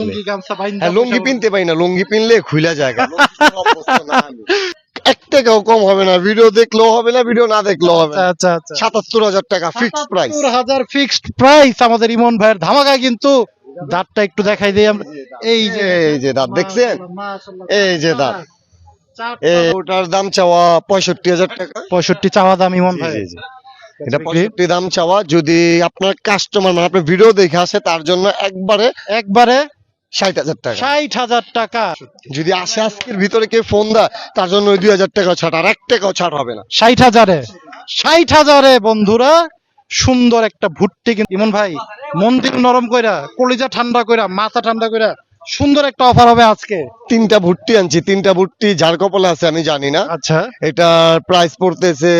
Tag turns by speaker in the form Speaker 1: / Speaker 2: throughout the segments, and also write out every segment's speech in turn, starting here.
Speaker 1: লুঙ্গি
Speaker 2: হ্যাঁ পিনতে পারি না লুঙ্গি পিনলে খুলে যায় গা। লুঙ্গির অবস্থা না আমি। এক টাকাও কম হবে না ভিডিও দেখলেও হবে না ভিডিও না দেখলেও হবে
Speaker 1: আচ্ছা আচ্ছা।
Speaker 2: সাতাত্তর হাজার টাকা ফিক্সড প্রাইস
Speaker 1: হাজার ফিক্সড প্রাইস আমাদের ইমন ভাইয়ের ধামাকা কিন্তু দাঁতটা একটু দেখাই দিই আমরা। এই যে
Speaker 2: এই যে দাঁত দেখছেন? এই যে দাঁত। ওটার দাম চাওয়া পঁয়ষট্টি হাজার টাকা।
Speaker 1: পঁয়ষট্টি চাওয়া দাম ইমন ভাই।
Speaker 2: এটা পঁয়ষট্টি দাম চাওয়া। যদি আপনার কাস্টমার মানে আপনার ভিডিও দেখে আসে তার জন্য একবারে
Speaker 1: একবারে
Speaker 2: ষাট হাজার টাকা।
Speaker 1: ষাট হাজার টাকা।
Speaker 2: যদি আসে আজকের ভিতরে কেউ ফোন দেয় তার জন্য ওই দুই হাজার টাকা ছাড় আর এক টাকাও ছাড় হবে না।
Speaker 1: ষাট হাজারে। ষাট হাজারে বন্ধুরা সুন্দর একটা ভুট্টি কিন্তু ইমন ভাই মন্দির নরম কইরা কলিজা ঠান্ডা কইরা মাথা ঠান্ডা কইরা সুন্দর একটা অফার হবে আজকে।
Speaker 2: তিনটা ভুট্টি আনছি তিনটা ভুট্টি যার কপালে আছে আমি জানি না।
Speaker 1: আচ্ছা।
Speaker 2: এটা প্রাইস পড়তেছে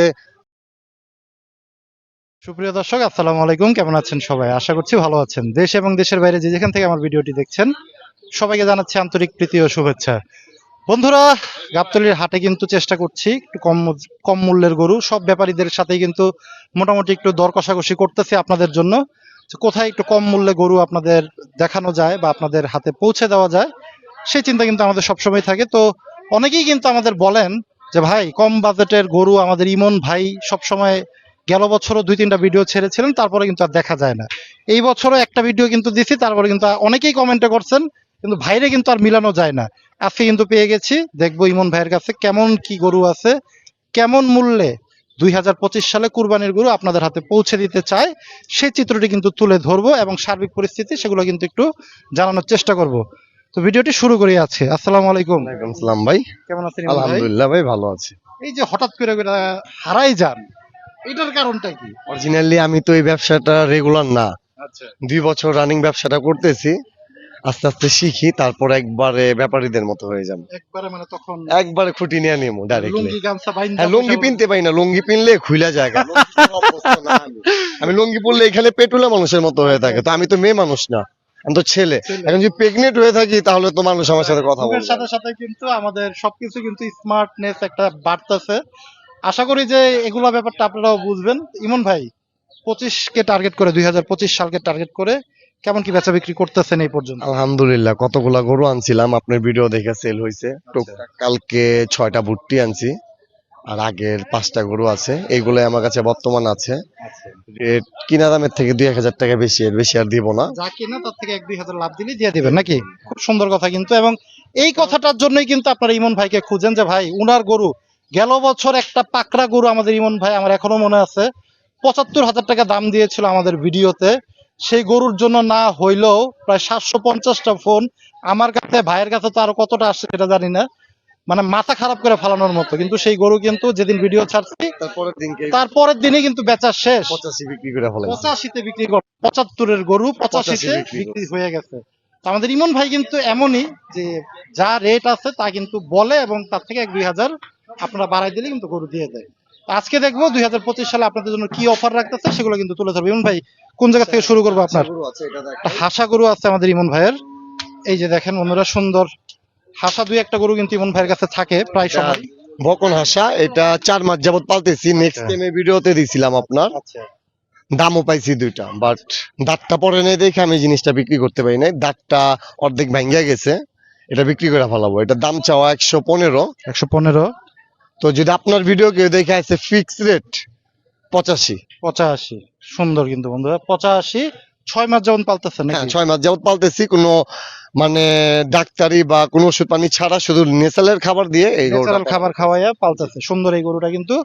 Speaker 1: সুপ্রিয় দর্শক, আসসালামু আলাইকুম। কেমন আছেন সবাই? আশা করছি ভালো আছেন। দেশ এবং দেশের বাইরে যে যেখান থেকে আমার ভিডিওটি দেখছেন, সবাইকে জানাচ্ছি আন্তরিক প্রীতি ও শুভেচ্ছা। বন্ধুরা, গাবতলির হাটে কিন্তু চেষ্টা করছি একটু কম কম মূল্যের গরু। সব ব্যাপারীদের সাথেই কিন্তু মোটামুটি একটু দর কষাকষি করতেছি আপনাদের জন্য। কোথায় একটু কম মূল্যে গরু আপনাদের দেখানো যায় বা আপনাদের হাতে পৌঁছে দেওয়া যায়, সেই চিন্তা কিন্তু আমাদের সবসময় থাকে। তো অনেকেই কিন্তু আমাদের বলেন যে, ভাই, কম বাজেটের গরু আমাদের ইমন ভাই সবসময় গেল বছরও দুই তিনটা ভিডিও ছেড়েছিলেন তারপরে কিন্তু আর দেখা যায় না। এই বছরও একটা ভিডিও কিন্তু দিছি তারপরে কিন্তু অনেকেই কমেন্টে করছেন কিন্তু ভাইরে কিন্তু আর মিলানো যায় না। আজকে কিন্তু পেয়ে গেছি দেখব ইমন ভাইয়ের কাছে কেমন কি গরু আছে কেমন মূল্যে দুই হাজার পঁচিশ সালে কুরবানির গরু আপনাদের হাতে পৌঁছে দিতে চায় সেই চিত্রটি কিন্তু তুলে ধরবো এবং সার্বিক পরিস্থিতি সেগুলো কিন্তু একটু জানানোর চেষ্টা করব। তো ভিডিওটি শুরু করে আছে আসসালামু আলাইকুম।
Speaker 2: ওয়ালাইকুম সালাম ভাই।
Speaker 1: কেমন আছেন?
Speaker 2: আলহামদুলিল্লাহ ভাই ভালো আছি।
Speaker 1: এই যে হঠাৎ করে হারাই যান এটার কারণটা কি?
Speaker 2: অরিজিনালি আমি তো এই ব্যবসাটা রেগুলার না।
Speaker 1: আচ্ছা।
Speaker 2: দুই বছর রানিং ব্যবসাটা করতেছি। আস্তে আস্তে শিখি তারপর একবারে ব্যাপারীদের মতো হয়ে যাব।
Speaker 1: একবারে মানে তখন
Speaker 2: একবারে খুঁটি নিয়ে নিবো ডাইরেক্টলি
Speaker 1: লুঙ্গি গামছা বাইন্দা
Speaker 2: হ্যাঁ লুঙ্গি পিনতে পারি না লুঙ্গি পিনলে খুলে যায় আমি। লুঙ্গি পরলে এখানে পেটুলা মানুষের মতো হয়ে থাকে তো আমি তো মেয়ে মানুষ না আমি তো ছেলে। এখন যদি প্রেগনেন্ট হয়ে থাকি তাহলে তো মানুষ আমার সাথে কথা বলবে
Speaker 1: সাথে সাথে কিন্তু আমাদের সবকিছু কিন্তু স্মার্টনেস একটা বাড়তেছে। আশা করি যে এগুলা ব্যাপারটা আপনারাও বুঝবেন। ইমন ভাই পঁচিশ কে টার্গেট করে দুই হাজার পঁচিশ সালকে টার্গেট করে কেমন কি বেচা বিক্রি করতেছেন এই পর্যন্ত?
Speaker 2: আলহামদুলিল্লাহ কতগুলা গরু আনছিলাম আপনার ভিডিও দেখে সেল হয়েছে কালকে ছয়টা ভুট্টি আনছি আর আগের পাঁচটা গরু আছে এইগুলো আমার কাছে বর্তমান আছে। রেট কিনা দামের থেকে দুই এক হাজার টাকা বেশি এর বেশি আর দিব না।
Speaker 1: যা কিনা তার থেকে এক দুই হাজার লাভ দিলে দিয়ে দিবেন নাকি? খুব সুন্দর কথা কিন্তু এবং এই কথাটার জন্যই কিন্তু আপনারা ইমন ভাইকে খুঁজেন যে ভাই উনার গরু গেল বছর একটা পাকড়া গরু আমাদের ইমন ভাই আমার এখনও মনে আছে পঁচাত্তর হাজার টাকা দাম দিয়েছিল আমাদের ভিডিওতে। সেই গরুর জন্য না হইলেও প্রায় সাতশো পঞ্চাশটা ফোন আমার কাছে ভাইয়ের কাছে তো আরও কতটা আসছে সেটা জানি না। মানে মাথা খারাপ করে ফালানোর মতো। কিন্তু সেই গরু কিন্তু যেদিন ভিডিও ছাড়ছি
Speaker 2: তারপরের
Speaker 1: দিনে কিন্তু বেচা শেষ।
Speaker 2: পঁচাশি বিক্রি করে
Speaker 1: পঁচাশিতে বিক্রি কর পঁচাত্তরের গরু পঁচাশিতে
Speaker 2: বিক্রি
Speaker 1: বিক্রি হয়ে গেছে। আমাদের ইমন ভাই কিন্তু এমনই যে যা রেট আছে তা কিন্তু বলে এবং তার থেকে এক দুই হাজার আপনারা বাড়াই দিলে কিন্তু গরু দিয়ে দেয়। আজকে দেখব দুই হাজার পঁচিশ সালে আপনাদের জন্য কি অফার রাখতেছে সেগুলো কিন্তু তুলে ধরবো। ইমন ভাই কোন জায়গা থেকে শুরু করব আপনার? হাসা গরু আছে আমাদের ইমন ভাইয়ের। এই যে দেখেন বন্ধুরা সুন্দর হাসা দুই একটা গরু কিন্তু ইমন ভাইয়ের কাছে থাকে প্রায় সময়।
Speaker 2: বকন হাসা এটা চার মাস যাবত পালতেছি নেক্সট
Speaker 1: আচ্ছা।
Speaker 2: টাইমে ভিডিওতে দিছিলাম আপনার।
Speaker 1: আচ্ছা।
Speaker 2: দামও পাইছি দুইটা বাট দাঁতটা পরে নেই দেখে আমি জিনিসটা বিক্রি করতে পারি নাই। দাঁতটা অর্ধেক ভাঙ্গিয়া গেছে এটা বিক্রি করে ফেলাবো। এটা দাম চাওয়া একশো পনেরো।
Speaker 1: একশো পনেরো।
Speaker 2: তো যদি আপনার ভিডিও কেউ দেখে আছে ফিক্স রেট পঁচাশি।
Speaker 1: পঁচাশি। সুন্দর কিন্তু বন্ধুরা পঁচাশি। ছয় মাস যেমন পালতেছেন
Speaker 2: হ্যাঁ ছয় মাস যাবত পালতেছি কোনো মানে ডাক্তারি বা কোনো ওষুধ পানি ছাড়া শুধু নেসালের খাবার দিয়ে এই গরুটা
Speaker 1: ন্যাচারাল খাবার খাওয়াইয়া পালতেছে। সুন্দর এই গরুটা কিন্তু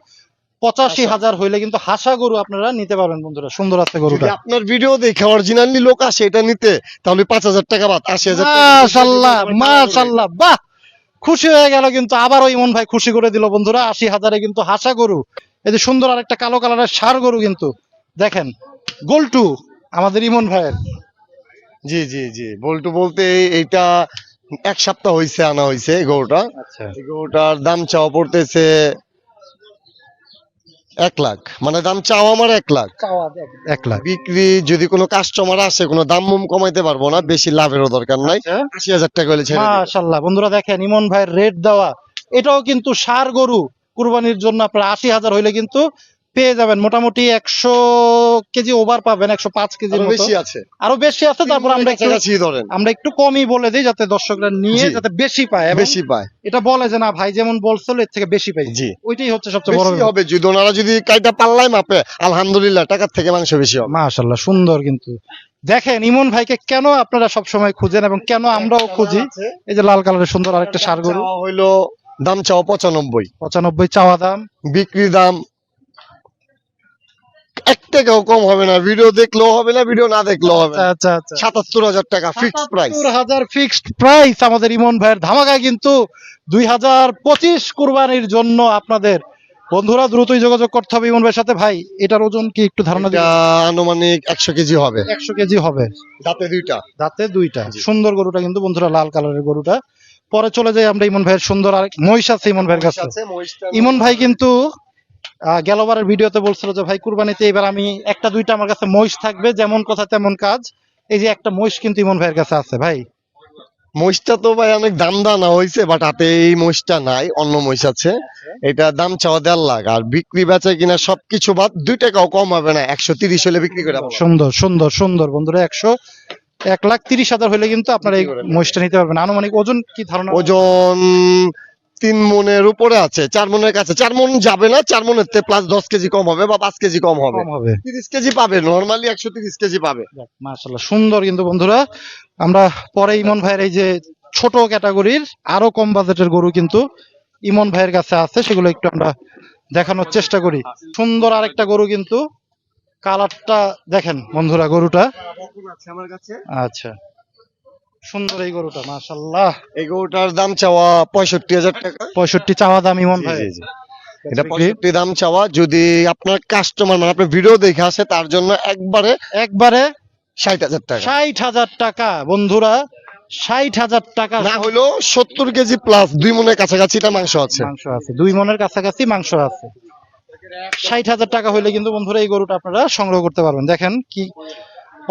Speaker 1: পঁচাশি হাজার হইলে কিন্তু হাসা গরু আপনারা নিতে পারবেন বন্ধুরা সুন্দর আছে গরুটা।
Speaker 2: আপনার ভিডিও দেখে অরিজিনালি লোক আসে এটা নিতে তাহলে পাঁচ হাজার টাকা বাদ আশি হাজার
Speaker 1: মাশাল্লাহ মাশাল্লাহ বাহ! খুশি হয়ে গেল কিন্তু আবারও ইমন ভাই খুশি করে দিল বন্ধুরা। আশি হাজারে কিন্তু হাসা গরু। এই যে সুন্দর আর একটা কালো কালারের সার গরু কিন্তু। দেখেন গোলটু আমাদের ইমন ভাইয়ের।
Speaker 2: জি জি জি। বল্টু বলতে এইটা এক সপ্তাহ হয়েছে আনা হয়েছে এই গরুটা।
Speaker 1: আচ্ছা।
Speaker 2: গরুটার দাম চাওয়া পড়তেছে এক লাখ। মানে দাম চাওয়া আমার এক লাখ।
Speaker 1: এক লাখ।
Speaker 2: বিক্রি যদি কোনো কাস্টমার আসে কোনো দাম মুম কমাইতে পারব না বেশি লাভেরও দরকার নাই।
Speaker 1: আচ্ছা।
Speaker 2: আশি হাজার টাকা হলে ছেড়ে
Speaker 1: মাশাল্লাহ বন্ধুরা দেখেন ইমন ভাইয়ের রেট দেওয়া। এটাও কিন্তু সার গরু কুরবানির জন্য আপনার আশি হাজার হইলে কিন্তু পেয়ে যাবেন। মোটামুটি একশো কেজি ওভার পাবেন একশো পাঁচ কেজি
Speaker 2: বেশি আছে।
Speaker 1: আরও বেশি আছে তারপর আমরা একটু
Speaker 2: ধরেন।
Speaker 1: আমরা একটু কমই বলে দিই যাতে দর্শকরা নিয়ে যাতে বেশি পায়
Speaker 2: বেশি পায়।
Speaker 1: এটা বলে যে না ভাই যেমন বলছিল এর থেকে বেশি পাই।
Speaker 2: জি।
Speaker 1: ওইটাই হচ্ছে সবচেয়ে বড়
Speaker 2: হবে। যদি ওনারা যদি কাইটা পাল্লাই মাপে আলহামদুলিল্লাহ টাকার থেকে মাংস বেশি হবে।
Speaker 1: মাশাল্লাহ সুন্দর কিন্তু। দেখেন ইমন ভাইকে কেন আপনারা সব সময় খুঁজেন এবং কেন আমরাও খুঁজি? এই যে লাল কালারের সুন্দর আরেকটা সার গরু।
Speaker 2: হইল দাম চাওয়া পঁচানব্বই।
Speaker 1: পঁচানব্বই চাওয়া দাম।
Speaker 2: বিক্রি দাম এক টাকাও কম হবে না। ভিডিও দেখলেও হবে না ভিডিও না দেখলেও হবে
Speaker 1: আচ্ছা আচ্ছা
Speaker 2: সাতাত্তর হাজার টাকা ফিক্সড প্রাইস
Speaker 1: হাজার ফিক্সড প্রাইস আমাদের ইমন ভাইয়ের ধামাকা কিন্তু দুই হাজার পঁচিশ কুরবানির জন্য আপনাদের। বন্ধুরা দ্রুতই যোগাযোগ করতে হবে ইমন ভাইয়ের সাথে। ভাই এটার ওজন কি একটু ধারণা
Speaker 2: আনুমানিক একশো কেজি হবে।
Speaker 1: একশো কেজি হবে।
Speaker 2: দাঁতে দুইটা।
Speaker 1: দাঁতে দুইটা। সুন্দর গরুটা কিন্তু বন্ধুরা লাল কালারের গরুটা। পরে চলে যাই আমরা ইমন ভাইয়ের সুন্দর আর মহিষ আছে ইমন ভাইয়ের কাছে। ইমন ভাই কিন্তু গেলবারের ভিডিওতে বলছিল যে ভাই কুরবানিতে এবার আমি একটা দুইটা আমার কাছে মহিষ থাকবে যেমন কথা তেমন কাজ। এই যে একটা মহিষ কিন্তু ইমন ভাইয়ের কাছে আছে ভাই।
Speaker 2: মহিষটা তো ভাই অনেক দাম দানা হয়েছে বাট হাতে এই মহিষটা নাই অন্য মহিষ আছে। এটা দাম চাওয়া দেড় লাখ আর বিক্রি বেচা কিনা সবকিছু বাদ দুই টাকাও কম হবে না একশো তিরিশ হলে বিক্রি করে
Speaker 1: সুন্দর সুন্দর সুন্দর বন্ধুরা একশো এক লাখ তিরিশ হাজার হলে কিন্তু আপনারা এই মহিষটা নিতে পারবেন। আনুমানিক ওজন কি ধারণা?
Speaker 2: ওজন তিন মনের উপরে আছে চার মনের কাছে। চার মন যাবে না চার মনের তে প্লাস দশ কেজি কম হবে বা পাঁচ কেজি কম হবে।
Speaker 1: কম হবে।
Speaker 2: তিরিশ কেজি পাবে নর্মালি একশো তিরিশ কেজি পাবে।
Speaker 1: মাশাল্লাহ সুন্দর কিন্তু বন্ধুরা। আমরা পরে ইমন ভাইয়ের এই যে ছোট ক্যাটাগরির আরও কম বাজেটের গরু কিন্তু ইমন ভাইয়ের কাছে আছে সেগুলো একটু আমরা দেখানোর চেষ্টা করি। সুন্দর আরেকটা গরু কিন্তু কালারটা দেখেন বন্ধুরা গরুটা। আচ্ছা। সুন্দর এই গরুটা মাশাল্লাহ
Speaker 2: এই গরুটার দাম চাওয়া পঁয়ষট্টি হাজার টাকা।
Speaker 1: পঁয়ষট্টি চাওয়া দাম ইমন ভাই।
Speaker 2: এটা পঁয়ষট্টি দাম চাওয়া। যদি আপনার কাস্টমার মানে আপনার ভিডিও দেখে আসে তার জন্য একবারে
Speaker 1: একবারে
Speaker 2: ষাট হাজার টাকা।
Speaker 1: ষাট হাজার টাকা বন্ধুরা ষাট হাজার টাকা।
Speaker 2: না হলো সত্তর কেজি প্লাস দুই মনের কাছাকাছি এটা মাংস আছে।
Speaker 1: মাংস আছে দুই মনের কাছাকাছি মাংস আছে। ষাট হাজার টাকা হইলে কিন্তু বন্ধুরা এই গরুটা আপনারা সংগ্রহ করতে পারবেন। দেখেন কি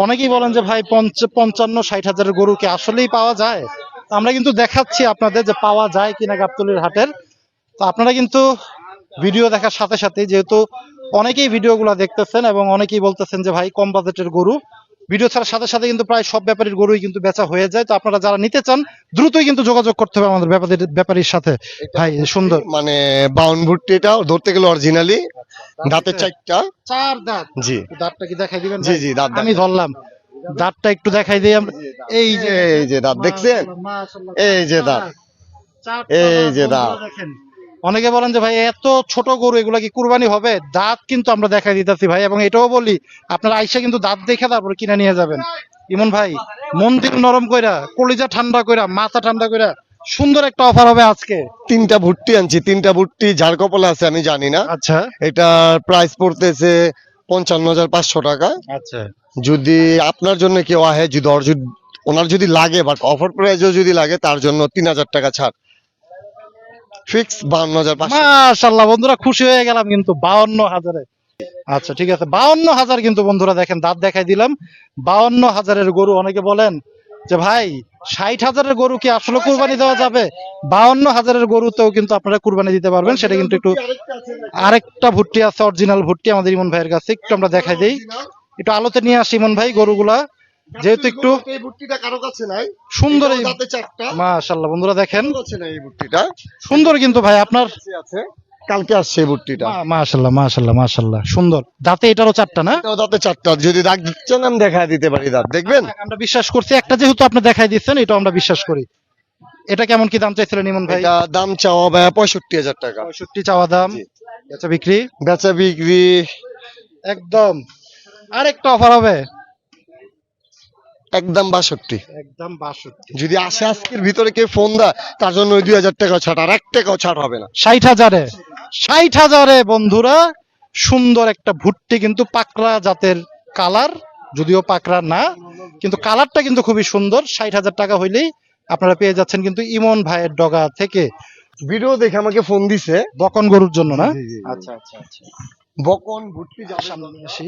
Speaker 1: অনেকেই বলেন যে ভাই পঞ্চান্ন, ষাট হাজারের গরু কি আসলেই পাওয়া যায়? আমরা কিন্তু দেখাচ্ছি আপনাদের যে পাওয়া যায় কিনা গাবতলির হাটের। তো আপনারা কিন্তু ভিডিও দেখার সাথে সাথে যেহেতু অনেকেই ভিডিওগুলো দেখতেছেন এবং অনেকেই বলতেছেন যে ভাই কম বাজেটের গরু ভিডিও ছাড়ার সাথে সাথে কিন্তু প্রায় সব ব্যাপারীর গরুই কিন্তু বেচা হয়ে যায়। তো আপনারা যারা নিতে চান দ্রুতই কিন্তু যোগাযোগ করতে হবে আমাদের ব্যাপারীর ব্যাপারীর সাথে। ভাই সুন্দর।
Speaker 2: মানে বাউন ভুট্টি এটা ধরতে গেলে অরিজিনালি দাঁতের চারটা।
Speaker 1: চার দাঁত।
Speaker 2: জি।
Speaker 1: দাঁতটা কি দেখাই দিবেন
Speaker 2: জি জি দাঁত
Speaker 1: আমি ধরলাম। দাঁতটা একটু দেখাই দিই আমরা এই যে
Speaker 2: এই যে দাঁত দেখছেন? এই যে দাঁত। এই যে দাঁত।
Speaker 1: অনেকে বলেন যে ভাই এত ছোট গরু এগুলা কি কুরবানি হবে? দাঁত কিন্তু আমরা দেখাই দিতেছি ভাই এবং এটাও বলি আপনারা আইসা কিন্তু দাঁত দেখে তারপরে কিনে নিয়ে যাবেন। ইমন ভাই মন্দির নরম কইরা কলিজা ঠান্ডা কইরা মাথা ঠান্ডা কইরা সুন্দর একটা অফার হবে আজকে।
Speaker 2: তিনটা ভুট্টি আনছি তিনটা ভুট্টি যার কপালে আছে আমি জানি না।
Speaker 1: আচ্ছা।
Speaker 2: এটা প্রাইস পড়তেছে পঞ্চান্ন হাজার পাঁচশো টাকা।
Speaker 1: আচ্ছা।
Speaker 2: যদি আপনার জন্য কেউ আহে যদি ওনার যদি লাগে বাট অফার প্রাইসও যদি লাগে তার জন্য তিন হাজার টাকা ছাড়। ফিক্স
Speaker 1: বন্ধুরা খুশি হয়ে গেলাম কিন্তু আচ্ছা ঠিক আছে বাউন্ন হাজার কিন্তু বন্ধুরা দেখেন, দাঁত দেখাই দিলাম। গরু অনেকে বলেন যে, ভাই ষাট হাজারের গরু কি আসলে কুরবানি দেওয়া যাবে? বাউন্ন হাজারের গরুতেও কিন্তু আপনারা কুরবানি দিতে পারবেন, সেটা কিন্তু একটু আরেকটা ভুট্টি আছে, অরিজিনাল ভুট্টি আমাদের ইমন ভাইয়ের কাছে, একটু আমরা দেখাই দিই। একটু আলোতে নিয়ে আসি ইমন ভাই গরুগুলা। যেহেতু একটু
Speaker 2: এই ভুট্টিটা কারও কাছে নাই।
Speaker 1: সুন্দর এই
Speaker 2: দাঁতে চারটা।
Speaker 1: মাশাল্লাহ বন্ধুরা দেখেন।
Speaker 2: কাছে নাই এই ভুট্টিটা।
Speaker 1: সুন্দর কিন্তু ভাই আপনার
Speaker 2: আছে। কালকে আসছে এই ভুট্টিটা।
Speaker 1: মা- মাশাল্লাহ মাশাল্লাহ মাশাল্লাহ সুন্দর। দাঁতে এটারও চারটা না?
Speaker 2: এটাও দাঁতে চারটা। যদি দাগ দিচ্ছেন আমি দেখা দিতে পারি দাঁত। দেখবেন?
Speaker 1: আমরা বিশ্বাস করছি একটা যেহেতু আপনি দেখাই দিচ্ছেন এটা আমরা বিশ্বাস করি। এটা কেমন কি দাম চাইছিলেন ইমন ভাই?
Speaker 2: এটা দাম চাওয়া ভাই পঁয়ষট্টি হাজার টাকা।
Speaker 1: পঁয়ষট্টি চাওয়া দাম। আচ্ছা বিক্রি?
Speaker 2: বেচা বিক্রি
Speaker 1: একদম। আরেকটা অফার হবে।
Speaker 2: একদম বাষট্টি।
Speaker 1: একদম বাষট্টি।
Speaker 2: যদি আসে আজকের ভিতরে কেউ ফোন দা তার জন্য ওই দুই হাজার টাকা ছাড় আর এক টাকাও ছাড় হবে না।
Speaker 1: ষাট হাজারে? ষাট হাজারে বন্ধুরা সুন্দর একটা ভুট্টি কিন্তু পাকড়া জাতের কালার যদিও পাকড়া না কিন্তু কালারটা কিন্তু খুবই সুন্দর। ষাট হাজার টাকা হইলেই আপনারা পেয়ে যাচ্ছেন কিন্তু ইমন ভাইয়ের ডগা থেকে।
Speaker 2: ভিডিও দেখে আমাকে ফোন দিছে।
Speaker 1: বকন গরুর জন্য না। আচ্ছা আচ্ছা আচ্ছা।
Speaker 2: বকন ভুট্টি যাবে।
Speaker 1: সামনে আসি।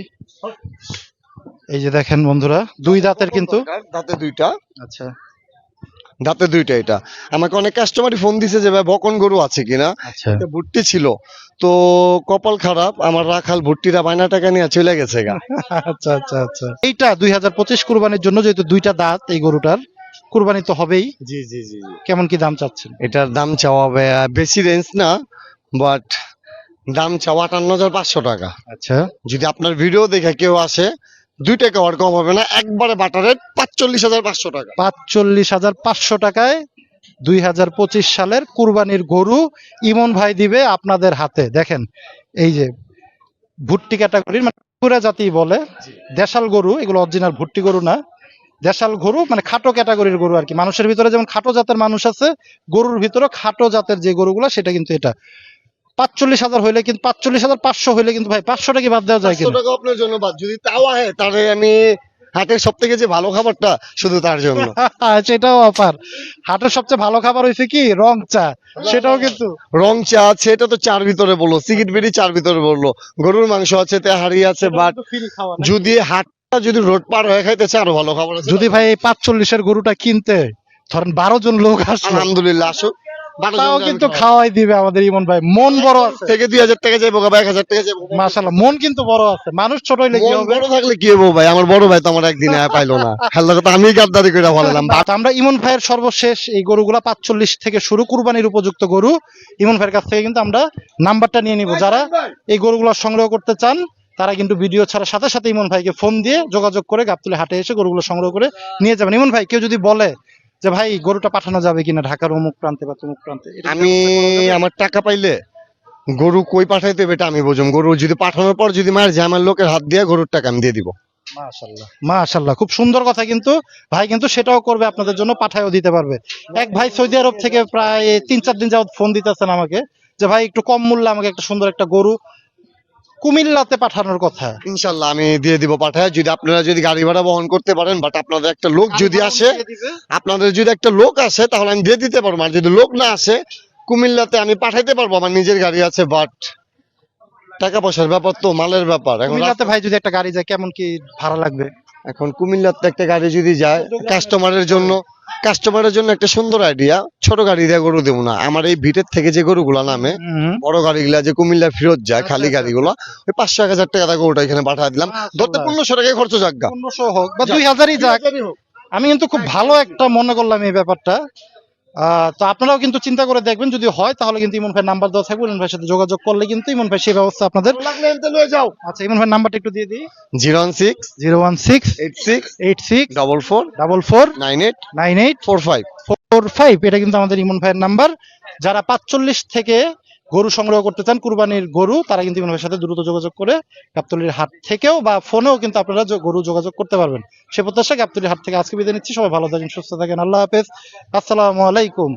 Speaker 1: এই যে দেখেন বন্ধুরা দুই দাঁতের কিন্তু
Speaker 2: দাঁতে দুইটা।
Speaker 1: আচ্ছা।
Speaker 2: দাঁতে দুইটা এটা। আমাকে অনেক কাস্টমারই ফোন দিছে যে ভাই বকন গরু আছে কিনা?
Speaker 1: আচ্ছা।
Speaker 2: একটা ভুট্টি ছিল। তো কপাল খারাপ আমার রাখাল ভুট্টিরা বায়না টাকা নিয়ে চলে গেছে গা।
Speaker 1: আচ্ছা আচ্ছা আচ্ছা। এইটা দুই হাজার পঁচিশ কুরবানির জন্য যেহেতু দুইটা দাঁত এই গরুটার কুরবানি তো হবেই।
Speaker 2: জি জি জি
Speaker 1: কেমন কি দাম চাচ্ছেন?
Speaker 2: এটার দাম চাওয়া হবে বেশি রেঞ্জ না বাট দাম চাওয়া আটান্ন হাজার পাঁচশো টাকা।
Speaker 1: আচ্ছা।
Speaker 2: যদি আপনার ভিডিও দেখে কেউ আসে দুই টাকা আর কম হবে না। একবারে বাটার রেট পাঁচচল্লিশ হাজার পাঁচশো টাকা।
Speaker 1: পাঁচচল্লিশ হাজার পাঁচশো টাকায় দুই হাজার পঁচিশ সালের কুরবানির গরু ইমন ভাই দিবে আপনাদের হাতে। দেখেন এই যে ভুট্টি ক্যাটাগরির মানে পুরা জাতি বলে দেশাল গরু এগুলো অরিজিনাল ভুট্টি গরু না। দেশাল গরু মানে খাটো ক্যাটাগরির গরু আর কি। মানুষের ভিতরে যেমন খাটো জাতের মানুষ আছে গরুর ভিতরে খাটো জাতের যে গরুগুলো সেটা কিন্তু এটা। পাঁচচল্লিশ হাজার হইলে কিন্তু পাঁচচল্লিশ হাজার পাঁচশো হইলে কিন্তু ভাই পাঁচশো টাকা বাদ দেওয়া যায় কিন্তু
Speaker 2: টাকা আপনার জন্য বাদ। যদি তাও আহে তাহলে আমি হাটের সব থেকে যে ভালো খাবারটা শুধু তার জন্য।
Speaker 1: সেটাও অফার। হাটের সবচেয়ে ভালো খাবার হয়েছে কি? রং চা। সেটাও কিন্তু।
Speaker 2: রং চা আছে এটা তো চার ভিতরে বলল সিগারেট বেরি চার ভিতরে বলল। গরুর মাংস আছে তেহারি আছে বাট যদি হাটটা যদি রোড পার হয়ে খাইতেছে আরও ভালো খাবার
Speaker 1: যদি ভাই এই পাঁচচল্লিশের গরুটা কিনতে ধরেন বারো জন লোক আসলো।
Speaker 2: আলহামদুলিল্লাহ আসুক।
Speaker 1: তাও কিন্তু খাওয়াই দিবে আমাদের ইমন ভাই। মন বড় আছে।
Speaker 2: থেকে দুই হাজার টাকা যাব বা এক হাজার টাকা যাব
Speaker 1: মাশাল্লাহ মন কিন্তু বড় আছে। মানুষ ছোট হইলে কি হবে?
Speaker 2: বড় থাকলে কি হব ভাই? আমার বড় ভাই তো আমার একদিনে পাইলো না। হেল্লা কথা আমি গাদ্দারি করে বললাম
Speaker 1: আমরা ইমন ভাইয়ের সর্বশেষ এই গরুগুলা পাঁচচল্লিশ থেকে শুরু কুরবানির উপযুক্ত গরু। ইমন ভাইয়ের কাছ থেকে কিন্তু আমরা নাম্বারটা নিয়ে নিব। যারা এই গরুগুলো সংগ্রহ করতে চান তারা কিন্তু ভিডিও ছাড়ার সাথে সাথে ইমন ভাইকে ফোন দিয়ে যোগাযোগ করে গাবতলি হাটে এসে গরুগুলো সংগ্রহ করে নিয়ে যাবেন। ইমন ভাই কেউ যদি বলে যে ভাই গরুটা পাঠানো যাবে কিনা ঢাকার অমুক প্রান্তে বা তমুক প্রান্তে?
Speaker 2: আমি আমার টাকা পাইলে গরু কই পাঠাইতে হবে এটা আমি বুঝুম। গরু যদি পাঠানোর পর যদি মায়ের জামার লোকের হাত দিয়ে গরুর টাকা আমি দিয়ে দিব।
Speaker 1: মাশাল্লাহ মাশাল্লাহ খুব সুন্দর কথা কিন্তু। ভাই কিন্তু সেটাও করবে আপনাদের জন্য পাঠায়ও দিতে পারবে। এক ভাই সৌদি আরব থেকে প্রায় তিন চার দিন যাবত ফোন দিতেছেন আমাকে যে ভাই একটু কম মূল্যে আমাকে একটা সুন্দর একটা গরু কুমিল্লাতে পাঠানোর কথা।
Speaker 2: ইনশাল্লাহ আমি দিয়ে দিব পাঠায়। যদি আপনারা যদি গাড়ি ভাড়া বহন করতে পারেন বাট আপনাদের একটা লোক যদি আসে আপনাদের যদি একটা লোক আসে তাহলে আমি দিয়ে দিতে পারব। আর যদি লোক না আসে কুমিল্লাতে আমি পাঠাইতে পারব। আমার নিজের গাড়ি আছে বাট টাকা পয়সার ব্যাপার তো মালের ব্যাপার। এখন
Speaker 1: ভাই যদি একটা গাড়ি যায় কেমন কি ভাড়া লাগবে?
Speaker 2: এখন কুমিল্লাতে একটা গাড়ি যদি যায় কাস্টমারের জন্য কাস্টমারের জন্য একটা সুন্দর আইডিয়া ছোট গাড়ি দিয়ে গরু দেবো না। আমার এই ভিটের থেকে যে গরুগুলা নামে। বড় গাড়িগুলা যে কুমিল্লা ফিরত যায় খালি গাড়িগুলো ওই পাঁচশো এক হাজার টাকা গরুটা এখানে পাঠা দিলাম। ধরতে পনেরোশো টাকায় খরচ যাগা
Speaker 1: পনেরোশো হোক বা দুই হাজারই যাক। আমি কিন্তু খুব ভালো একটা মনে করলাম এই ব্যাপারটা। তো আপনারাও কিন্তু চিন্তা করে দেখবেন যদি হয় তাহলে কিন্তু ইমন ভাই নাম্বার দেওয়া থাকবে ইমন ভাইয়ের সাথে যোগাযোগ করলে কিন্তু ইমন ভাই সেই ব্যবস্থা আপনাদের
Speaker 2: যাও।
Speaker 1: আচ্ছা ইমন ভাই নাম্বারটা একটু দিয়ে দিই।
Speaker 2: Zero one six
Speaker 1: zero one six
Speaker 2: eight six
Speaker 1: eight six
Speaker 2: double four
Speaker 1: double four
Speaker 2: nine eight
Speaker 1: nine eight
Speaker 2: four five
Speaker 1: four five. এটা কিন্তু আমাদের ইমন ভাইয়ের নাম্বার যারা পাঁচচল্লিশ থেকে গরু সংগ্রহ করতে চান, কুরবানির গরু, তারা কিন্তু ইমন সাথে দ্রুত যোগাযোগ করে গাবতলির হাট থেকেও বা ফোনেও কিন্তু আপনারা গরু যোগাযোগ করতে পারবেন। সে প্রত্যাশা গাবতলির হাট থেকে আজকে বিদায় নিচ্ছি। সবাই ভালো থাকেন, সুস্থ থাকেন। আল্লাহ হাফেজ। আসসালামু আলাইকুম।